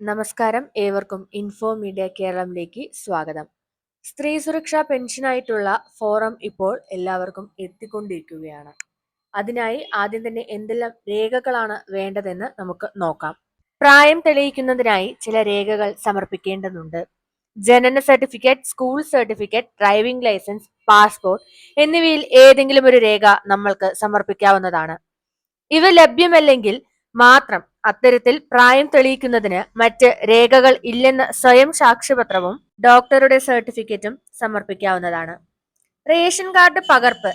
നമസ്കാരം. ഏവർക്കും info media കേരളത്തിലേക്ക് സ്വാഗതം. സ്ത്രീ സുരക്ഷാ പെൻഷനായിട്ടുള്ള ഫോറം ഇപ്പോൾ എല്ലാവർക്കും എത്തിക്കൊണ്ടിരിക്കുകയാണ്. അതിനായി ആദ്യം തന്നെ എന്തെല്ലാം രേഖകളാണ് വേണ്ടതെന്ന് നമുക്ക് നോക്കാം. പ്രായം തെളിയിക്കുന്നതിനായി ചില രേഖകൾ സമർപ്പിക്കേണ്ടതുണ്ട്. ജനന certificate school certificate driving licence passport എന്നിവയിൽ ഏതെങ്കിലും ഒരു രേഖ നമ്മൾക്ക് സമർപ്പിക്കാവുന്നതാണ്. ഇവ ലഭ്യമല്ലെങ്കിൽ മാത്രം അത്തരത്തിൽ പ്രായം തെളിയിക്കുന്നതിന് മറ്റ് രേഖകൾ ഇല്ലെന്ന സ്വയം സാക്ഷ്യപത്രവും ഡോക്ടറുടെ സർട്ടിഫിക്കറ്റും സമർപ്പിക്കാവുന്നതാണ്. റേഷൻ കാർഡ് പകർപ്പ്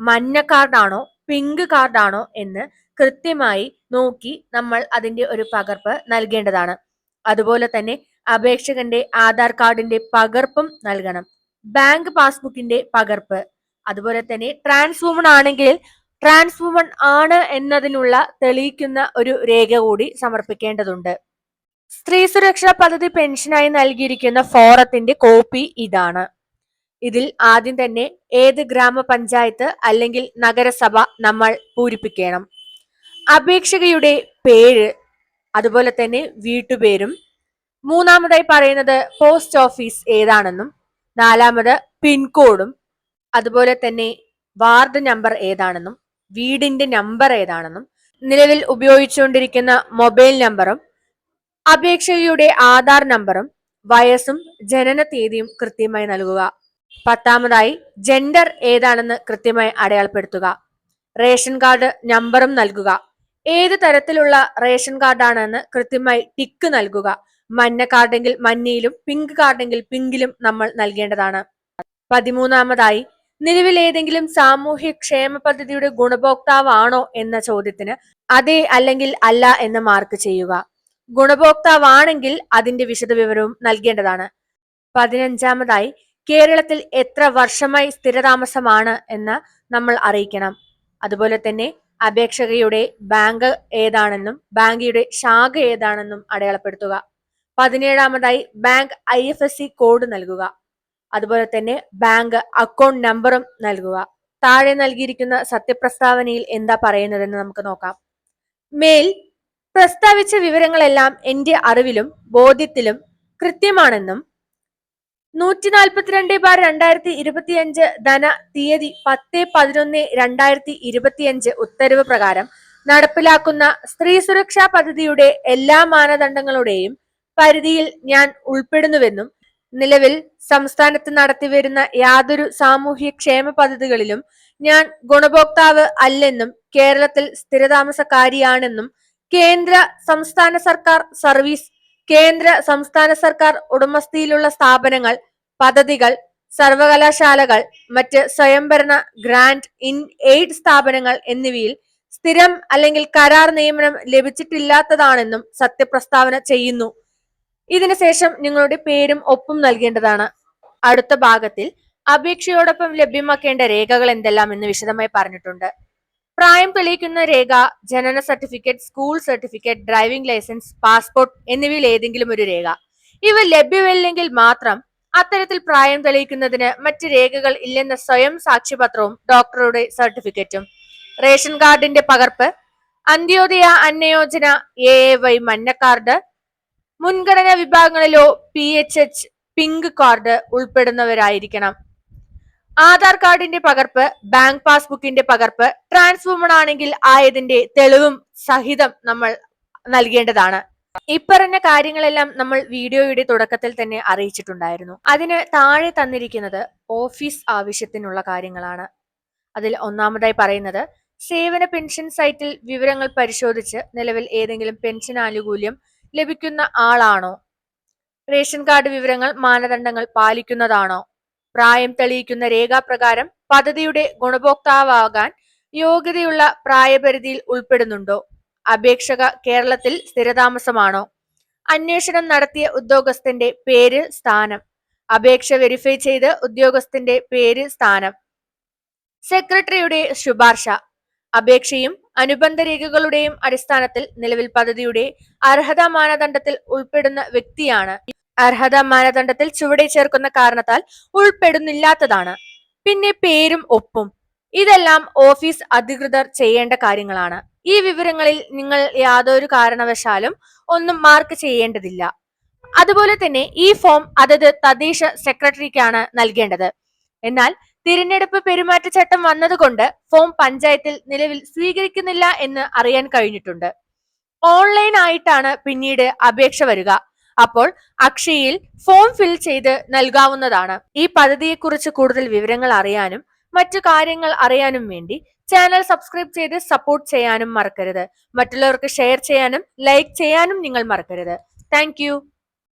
മഞ്ഞ കാർഡാണോ പിങ്ക് കാർഡാണോ എന്ന് കൃത്യമായി നോക്കി നമ്മൾ അതിന്റെ ഒരു പകർപ്പ് നൽകേണ്ടതാണ്. അതുപോലെ തന്നെ അപേക്ഷകന്റെ ആധാർ കാർഡിന്റെ പകർപ്പും നൽകണം. ബാങ്ക് പാസ്ബുക്കിന്റെ പകർപ്പ്. അതുപോലെ തന്നെ ട്രാൻസ്ഫോമൺ ആണെങ്കിൽ ട്രാൻസ് വുമൺ ആണ് എന്നതിനുള്ള തെളിയിക്കുന്ന ഒരു രേഖ കൂടി സമർപ്പിക്കേണ്ടതുണ്ട്. സ്ത്രീ സുരക്ഷാ പദ്ധതി പെൻഷനായി നൽകിയിരിക്കുന്ന ഫോറത്തിന്റെ കോപ്പി ഇതാണ്. ഇതിൽ ആദ്യം തന്നെ ഏത് ഗ്രാമപഞ്ചായത്ത് അല്ലെങ്കിൽ നഗരസഭ നമ്മൾ പൂരിപ്പിക്കണം. അപേക്ഷകയുടെ പേര് അതുപോലെ തന്നെ വീട്ടുപേരും. മൂന്നാമതായി പറയുന്നത് പോസ്റ്റ് ഓഫീസ് ഏതാണെന്നും നാലാമത് പിൻകോഡും അതുപോലെ തന്നെ വാർഡ് നമ്പർ ഏതാണെന്നും. വീടിന്റെ നമ്പർ ഏതാണെന്നും നിലവിൽ ഉപയോഗിച്ചുകൊണ്ടിരിക്കുന്ന മൊബൈൽ നമ്പറും അപേക്ഷകയുടെ ആധാർ നമ്പറും വയസ്സും ജനന തീയതിയും കൃത്യമായി നൽകുക. പത്താമതായി ജെൻഡർ ഏതാണെന്ന് കൃത്യമായി അടയാളപ്പെടുത്തുക. റേഷൻ കാർഡ് നമ്പറും നൽകുക. ഏത് തരത്തിലുള്ള റേഷൻ കാർഡാണെന്ന് കൃത്യമായി ടിക്ക് നൽകുക. മഞ്ഞ കാർഡെങ്കിൽ മഞ്ഞയിലും പിങ്ക് കാർഡെങ്കിൽ പിങ്കിലും നമ്മൾ നൽകേണ്ടതാണ്. പതിമൂന്നാമതായി നിലവിൽ ഏതെങ്കിലും സാമൂഹ്യ ക്ഷേമ പദ്ധതിയുടെ ഗുണഭോക്താവാണോ എന്ന ചോദ്യത്തിന് അതെ അല്ലെങ്കിൽ അല്ല എന്ന് മാർക്ക് ചെയ്യുക. ഗുണഭോക്താവാണെങ്കിൽ അതിന്റെ വിശദവിവരവും നൽകേണ്ടതാണ്. പതിനഞ്ചാമതായി കേരളത്തിൽ എത്ര വർഷമായി സ്ഥിരതാമസമാണ് എന്ന് നമ്മൾ അറിയിക്കണം. അതുപോലെ തന്നെ അപേക്ഷകയുടെ ബാങ്ക് ഏതാണെന്നും ബാങ്കിയുടെ ശാഖ ഏതാണെന്നും അടയാളപ്പെടുത്തുക. പതിനേഴാമതായി ബാങ്ക് ഐ കോഡ് നൽകുക. അതുപോലെ തന്നെ ബാങ്ക് അക്കൗണ്ട് നമ്പറും നൽകുക. താഴെ നൽകിയിരിക്കുന്ന സത്യപ്രസ്താവനയിൽ എന്താ പറയുന്നതെന്ന് നമുക്ക് നോക്കാം. മേൽ പ്രസ്താവിച്ച വിവരങ്ങളെല്ലാം എന്റെ അറിവിലും ബോധ്യത്തിലും കൃത്യമാണെന്നും നൂറ്റി നാൽപ്പത്തിരണ്ട് ബാർ രണ്ടായിരത്തി ഇരുപത്തിയഞ്ച് ധന തീയതി പത്ത് പതിനൊന്ന് രണ്ടായിരത്തി ഇരുപത്തിയഞ്ച് ഉത്തരവ് പ്രകാരം നടപ്പിലാക്കുന്ന സ്ത്രീ സുരക്ഷാ പദ്ധതിയുടെ എല്ലാ മാനദണ്ഡങ്ങളുടെയും പരിധിയിൽ ഞാൻ ഉൾപ്പെടുന്നുവെന്നും നിലവിൽ സംസ്ഥാനത്ത് നടത്തിവരുന്ന യാതൊരു സാമൂഹ്യ ക്ഷേമ പദ്ധതികളിലും ഞാൻ ഗുണഭോക്താവ് അല്ലെന്നും കേരളത്തിൽ സ്ഥിരതാമസക്കാരിയാണെന്നും കേന്ദ്ര സംസ്ഥാന സർക്കാർ സർവീസ് കേന്ദ്ര സംസ്ഥാന സർക്കാർ ഉടമസ്ഥയിലുള്ള സ്ഥാപനങ്ങൾ പദ്ധതികൾ സർവകലാശാലകൾ മറ്റ് സ്വയംഭരണ ഗ്രാന്റ് ഇൻ എയ്ഡ് സ്ഥാപനങ്ങൾ എന്നിവയിൽ സ്ഥിരം അല്ലെങ്കിൽ കരാർ നിയമനം ലഭിച്ചിട്ടില്ലാത്തതാണെന്നും സത്യപ്രസ്താവന ചെയ്യുന്നു. ഇതിനു ശേഷം നിങ്ങളുടെ പേരും ഒപ്പും നൽകേണ്ടതാണ്. അടുത്ത ഭാഗത്തിൽ അപേക്ഷയോടൊപ്പം ലഭ്യമാക്കേണ്ട രേഖകൾ എന്തെല്ലാം എന്ന് വിശദമായി പറഞ്ഞിട്ടുണ്ട്. പ്രായം തെളിയിക്കുന്ന രേഖ ജനന certificate school certificate driving licence passport എന്നിവയിൽ ഏതെങ്കിലും ഒരു രേഖ. ഇവ ലഭ്യമല്ലെങ്കിൽ മാത്രം അത്തരത്തിൽ പ്രായം തെളിയിക്കുന്നതിന് മറ്റ് രേഖകൾ ഇല്ലെന്ന സ്വയം സാക്ഷ്യപത്രവും ഡോക്ടറുടെ സർട്ടിഫിക്കറ്റും. റേഷൻ കാർഡിന്റെ പകർപ്പ് Antyodaya Annayojana A A Y മഞ്ഞ കാർഡ് മുൻഗണനാ വിഭാഗങ്ങളിലോ P H H pink card ഉൾപ്പെടുന്നവരായിരിക്കണം. Aadhaar കാർഡിന്റെ പകർപ്പ് ബാങ്ക് പാസ്ബുക്കിന്റെ പകർപ്പ് ട്രാൻസ്ഫോമൺ ആണെങ്കിൽ ആയതിന്റെ തെളിവും സഹിതം നമ്മൾ നൽകേണ്ടതാണ്. ഇപ്പറഞ്ഞ കാര്യങ്ങളെല്ലാം നമ്മൾ വീഡിയോയുടെ തുടക്കത്തിൽ തന്നെ അറിയിച്ചിട്ടുണ്ടായിരുന്നു. അതിന് താഴെ തന്നിരിക്കുന്നത് ഓഫീസ് ആവശ്യത്തിനുള്ള കാര്യങ്ങളാണ്. അതിൽ ഒന്നാമതായി പറയുന്നത് സേവന പെൻഷൻ സൈറ്റിൽ വിവരങ്ങൾ പരിശോധിച്ച് നിലവിൽ ഏതെങ്കിലും പെൻഷൻ ആനുകൂല്യം ലഭിക്കുന്ന ആളാണോ? റേഷൻ കാർഡ് വിവരങ്ങൾ മാനദണ്ഡങ്ങൾ പാലിക്കുന്നതാണോ? പ്രായം തെളിയിക്കുന്ന രേഖാപ്രകാരം പദ്ധതിയുടെ ഗുണഭോക്താവാകാൻ യോഗ്യതയുള്ള പ്രായപരിധിയിൽ ഉൾപ്പെടുന്നുണ്ടോ? അപേക്ഷക കേരളത്തിൽ സ്ഥിരതാമസമാണോ? അന്വേഷണം നടത്തിയ ഉദ്യോഗസ്ഥന്റെ പേര് സ്ഥാനം. അപേക്ഷ വെരിഫൈ ചെയ്ത് ഉദ്യോഗസ്ഥന്റെ പേര് സ്ഥാനം. സെക്രട്ടറിയുടെ ശുപാർശ. അപേക്ഷയും അനുബന്ധ രേഖകളുടെയും അടിസ്ഥാനത്തിൽ നിലവിൽ പദ്ധതിയുടെ അർഹതാ മാനദണ്ഡത്തിൽ ഉൾപ്പെടുന്ന വ്യക്തിയാണ്. അർഹതാ മാനദണ്ഡത്തിൽ ചുവടെ ചേർക്കുന്ന കാരണത്താൽ ഉൾപ്പെടുന്നില്ലാത്തതാണ്. പിന്നെ പേരും ഒപ്പും. ഇതെല്ലാം ഓഫീസ് അധികൃതർ ചെയ്യേണ്ട കാര്യങ്ങളാണ്. ഈ വിവരങ്ങളിൽ നിങ്ങൾ യാതൊരു കാരണവശാലും ഒന്നും മാർക്ക് ചെയ്യേണ്ടതില്ല. അതുപോലെ തന്നെ ഈ ഫോം അതത് തദ്ദേശ സെക്രട്ടറിക്കാണ് നൽകേണ്ടത്. എന്നാൽ തിരഞ്ഞെടുപ്പ് പെരുമാറ്റച്ചട്ടം വന്നതുകൊണ്ട് ഫോം പഞ്ചായത്തിൽ നിലവിൽ സ്വീകരിക്കുന്നില്ല എന്ന് അറിയാൻ കഴിഞ്ഞിട്ടുണ്ട്. ഓൺലൈൻ ആയിട്ടാണ് പിന്നീട് അപേക്ഷ വരിക. അപ്പോൾ അക്ഷയയിൽ ഫോം ഫിൽ ചെയ്ത് നൽകാവുന്നതാണ്. ഈ പദ്ധതിയെക്കുറിച്ച് കൂടുതൽ വിവരങ്ങൾ അറിയാനും മറ്റു കാര്യങ്ങൾ അറിയാനും വേണ്ടി ചാനൽ സബ്സ്ക്രൈബ് ചെയ്ത് സപ്പോർട്ട് ചെയ്യാനും മറക്കരുത്. മറ്റുള്ളവർക്ക് ഷെയർ ചെയ്യാനും ലൈക്ക് ചെയ്യാനും നിങ്ങൾ മറക്കരുത്. താങ്ക്